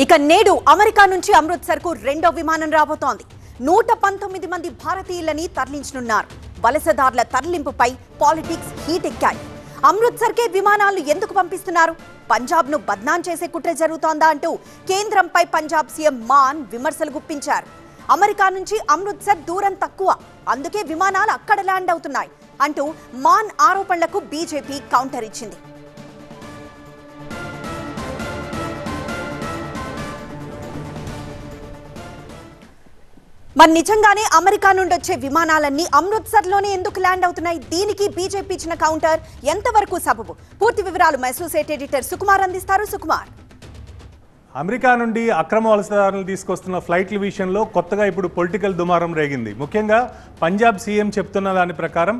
ఇక నేడు అమెరికా నుంచి అమృత్సర్కు రెండో విమానం రాబోతోంది. నూట పంతొమ్మిది మంది భారతీయులని తరలించనున్నారు. వలసదారుల తరలింపుపై పాలిటిక్స్ హీట్ ఎక్కాయి అమృత్సర్కే విమానాలు ఎందుకు పంపిస్తున్నారు? పంజాబ్ను బద్నాం చేసే కుట్ర జరుగుతోందా అంటూ కేంద్రంపై పంజాబ్ సీఎం మాన్ విమర్శలు గుప్పించారు. అమెరికా నుంచి అమృత్సర్ దూరం తక్కువ. అందుకే విమానాలు అక్కడ ల్యాండ్ అవుతున్నాయి అంటూ మాన్ ఆరోపణలకు బీజేపీ కౌంటర్ ఇచ్చింది. మరి నిజంగానే అమెరికా నుండి వచ్చే విమానాలన్నీ అమృత్సర్లోనే ఎందుకు ల్యాండ్ అవుతున్నాయి? దీనికి బీజేపీ ఇచ్చిన కౌంటర్ ఎంతవరకు సబబు? పూర్తి వివరాలు మా అసోసియేట్ ఎడిటర్ సుకుమార్ అందిస్తారు. సుకుమార్. అమెరికా నుండి అక్రమ వలసదారులు తీసుకొస్తున్న ఫ్లైట్ల విషయంలో కొత్తగా ఇప్పుడు పొలిటికల్ దుమారం రేగింది. ముఖ్యంగా పంజాబ్ సీఎం చెప్తున్న దాని ప్రకారం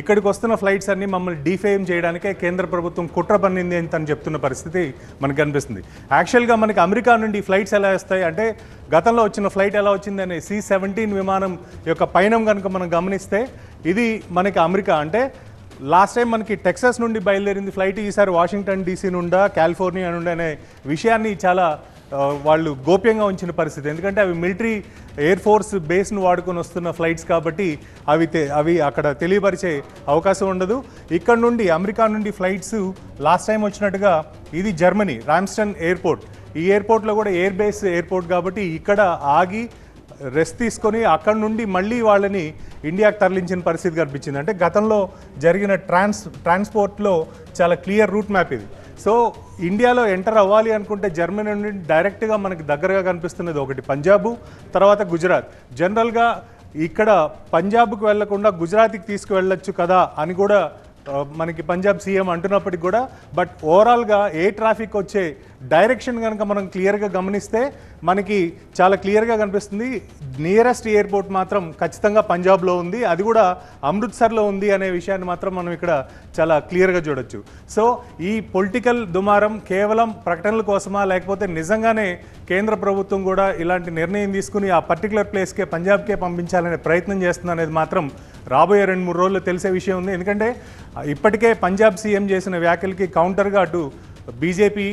ఇక్కడికి వస్తున్న ఫ్లైట్స్ అన్ని మమ్మల్ని డిఫేమ్ చేయడానికే కేంద్ర ప్రభుత్వం కుట్ర పన్నింది అని తను చెప్తున్న పరిస్థితి మనకు కనిపిస్తుంది. యాక్చువల్గా మనకి అమెరికా నుండి ఫ్లైట్స్ ఎలా వస్తాయి అంటే గతంలో వచ్చిన ఫ్లైట్ ఎలా వచ్చిందనే సి సెవెంటీన్ విమానం యొక్క పయనం కనుక మనం గమనిస్తే ఇది మనకి అమెరికా అంటే లాస్ట్ టైం మనకి టెక్సస్ నుండి బయలుదేరింది ఫ్లైట్ ఈసారి వాషింగ్టన్ డీసీ నుండా కాలిఫోర్నియా నుండి అనే విషయాన్ని చాలా వాళ్ళు గోప్యంగా ఉంచిన పరిస్థితి. ఎందుకంటే అవి మిలిటరీ ఎయిర్ ఫోర్స్ బేస్ను వాడుకొని వస్తున్న ఫ్లైట్స్ కాబట్టి అవి తె- అవి అక్కడ తెలియపరిచే అవకాశం ఉండదు. ఇక్కడ నుండి అమెరికా నుండి ఫ్లైట్స్ లాస్ట్ టైం వచ్చినట్టుగా ఇది జర్మనీ రామ్స్టన్ ఎయిర్పోర్ట్ ఈ ఎయిర్పోర్ట్లో కూడా ఎయిర్ బేస్ ఎయిర్పోర్ట్ కాబట్టి ఇక్కడ ఆగి రెస్ట్ తీసుకొని అక్కడ నుండి మళ్ళీ వాళ్ళని ఇండియాకి తరలించిన పరిస్థితి కనిపించింది. అంటే గతంలో జరిగిన ట్రాన్స్ ట్రాన్స్పోర్ట్లో చాలా క్లియర్ రూట్ మ్యాప్ ఇది. సో ఇండియాలో ఎంటర్ అవ్వాలి అనుకుంటే జర్మనీ నుండి డైరెక్ట్గా మనకి దగ్గరగా కనిపిస్తున్నది ఒకటి పంజాబు తర్వాత గుజరాత్. జనరల్గా ఇక్కడ పంజాబ్కు వెళ్ళకుండా గుజరాత్కి తీసుకువెళ్ళొచ్చు కదా అని కూడా మనకి పంజాబ్ సీఎం అంటున్నప్పటికి కూడా బట్ ఓవరాల్గా ఏ ట్రాఫిక్ వచ్చే డైరెక్షన్ కనుక మనం క్లియర్గా గమనిస్తే మనకి చాలా క్లియర్గా కనిపిస్తుంది. నియరెస్ట్ ఎయిర్పోర్ట్ మాత్రం ఖచ్చితంగా పంజాబ్లో ఉంది. అది కూడా అమృత్సర్లో ఉంది అనే విషయాన్ని మాత్రం మనం ఇక్కడ చాలా క్లియర్గా చూడొచ్చు. సో ఈ పొలిటికల్ దుమారం కేవలం ప్రకటనల కోసమా లేకపోతే నిజంగానే కేంద్ర ప్రభుత్వం కూడా ఇలాంటి నిర్ణయం తీసుకుని ఆ పర్టికులర్ ప్లేస్కే పంజాబ్కే పంపించాలనే ప్రయత్నం చేస్తుంది అనేది మాత్రం రాబోయే రెండు మూడు రోజుల్లో తెలిసే విషయం ఉంది. ఎందుకంటే ఇప్పటికే పంజాబ్ సీఎం చేసిన వ్యాఖ్యలకి కౌంటర్గా అటు బీజేపీ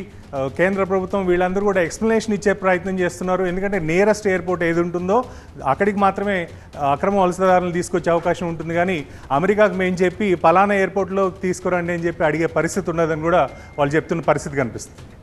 కేంద్ర ప్రభుత్వం వీళ్ళందరూ కూడా ఎక్స్ప్లెనేషన్ ఇచ్చే ప్రయత్నం చేస్తున్నారు. ఎందుకంటే నియరెస్ట్ ఎయిర్పోర్ట్ ఏది ఉంటుందో అక్కడికి మాత్రమే అక్రమ వలసదారులను తీసుకొచ్చే అవకాశం ఉంటుంది. కానీ అమెరికాకు మేము చెప్పి పలానా ఎయిర్పోర్ట్లో తీసుకురండి అని చెప్పి అడిగే పరిస్థితి ఉన్నదని కూడా వాళ్ళు చెప్తున్న పరిస్థితి కనిపిస్తుంది.